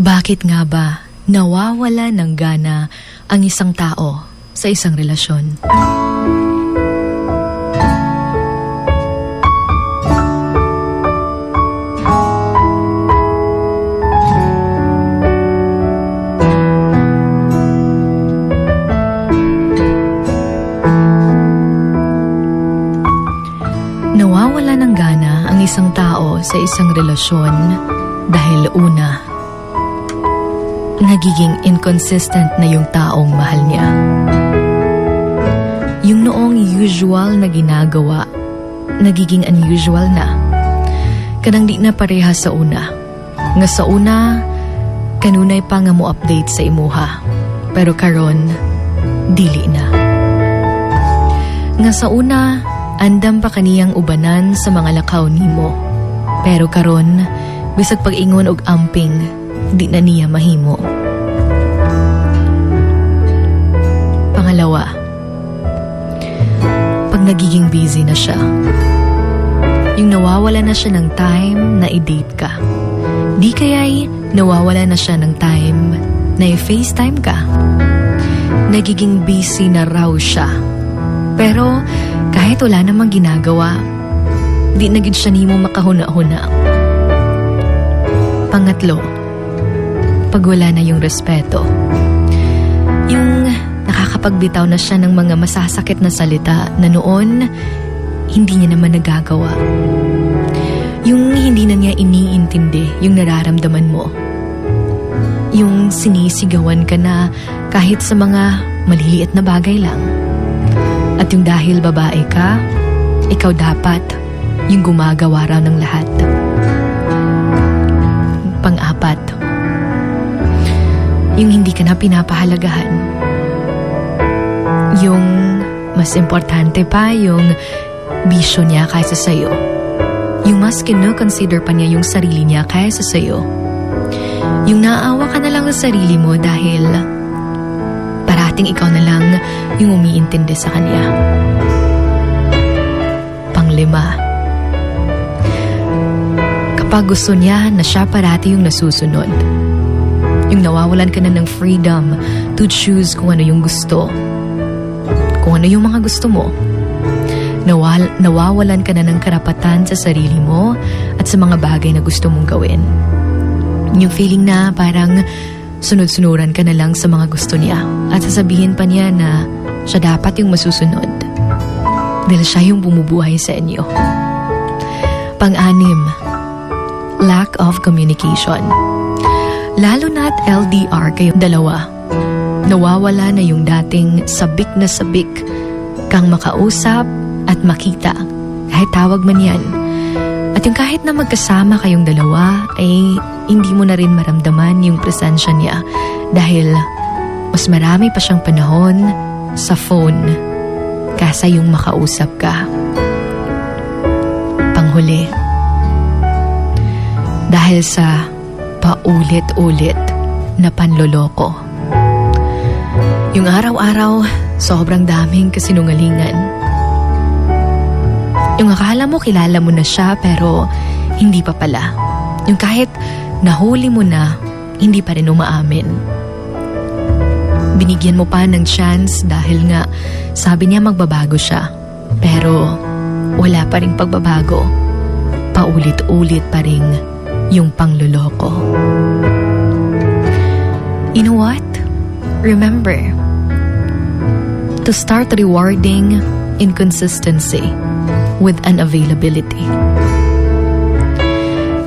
Bakit nga ba nawawala ng gana ang isang tao sa isang relasyon? Nawawala ng gana ang isang tao sa isang relasyon dahil una, nagiging inconsistent na yung taong mahal niya. Yung noong usual na ginagawa, nagiging unusual na. Kanang di na pareha sa una. Nga sa una, kanunay pa nga mo update sa imuha. Pero karon, dili na. Nga sa una, andam pa kaniyang ubanan sa mga lakaw nimo. Pero karon, bisag pag-ingon og amping, di na niya mahimo. Pangalawa, pag nagiging busy na siya. Yung nawawala na siya ng time na i-date ka. Di kaya'y nawawala na siya ng time na i-FaceTime ka. Nagiging busy na raw siya. Pero kahit wala namang ginagawa, di na gid siya nimo makahuna-huna. Pangatlo, pag wala na yung respeto. Yung nakakapagbitaw na siya ng mga masasakit na salita na noon, hindi niya naman nagagawa. Yung hindi na niya iniintindi yung nararamdaman mo. Yung sinisigawan ka na kahit sa mga maliliit na bagay lang. At yung dahil babae ka, ikaw dapat yung gumagawa raw ng lahat. Pang-apat, yung hindi ka na pinapahalagahan. Yung mas importante pa yung bisyo niya kaysa sa'yo. Yung mas kino-consider pa niya yung sarili niya kaysa sa'yo. Yung naawa ka na lang sa sarili mo dahil parating ikaw na lang yung umiintindi sa kanya. Panglima, kapag gusto niya na siya parati yung nasusunod, yung nawawalan ka na ng freedom to choose kung ano yung gusto, kung ano yung mga gusto mo, nawal, nawawalan ka na ng karapatan sa sarili mo at sa mga bagay na gusto mong gawin. Yung feeling na parang sunod-sunuran ka na lang sa mga gusto niya at sasabihin pa niya na siya dapat yung masusunod dahil siya yung bumubuhay sa inyo. Pang-anim, lack of communication. Lalo na't LDR kayong dalawa, nawawala na yung dating sabik na sabik kang makausap at makita kahit tawag man yan. At yung kahit na magkasama kayong dalawa ay hindi mo na rin maramdaman yung presensya niya dahil mas marami pa siyang panahon sa phone kasa yung makausap ka. Panghuli, dahil sa paulit-ulit na panloloko. Yung araw-araw, sobrang daming kasinungalingan. Yung akala mo kilala mo na siya pero hindi pa pala. Yung kahit nahuli mo na, hindi pa rin umaamin. Binigyan mo pa ng chance dahil nga sabi niya magbabago siya. Pero wala pa rin pagbabago. Paulit-ulit pa rin yung pangloloko. You know what? Remember, to start rewarding inconsistency with unavailability.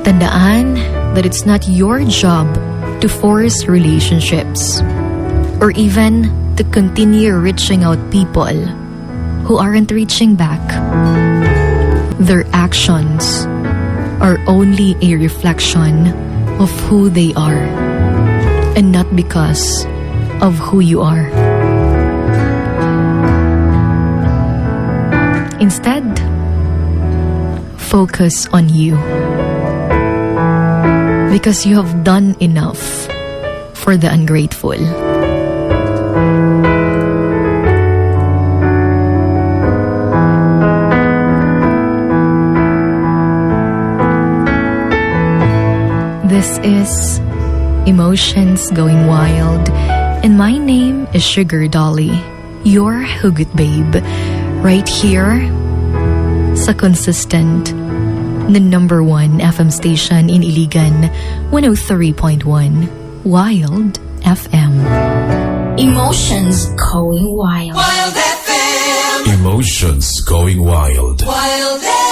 Tandaan that it's not your job to force relationships or even to continue reaching out people who aren't reaching back. Their actions are only a reflection of who they are and not because of who you are. Instead, focus on you. Because you have done enough for the ungrateful. This is emotions going wild. And my name is Sugar Dolly, your Hugot Babe. Right here sa consistent the number one FM station in Iligan, 103.1 Wild FM. Emotions going wild. Wild FM, Emotions going wild. Wild FM.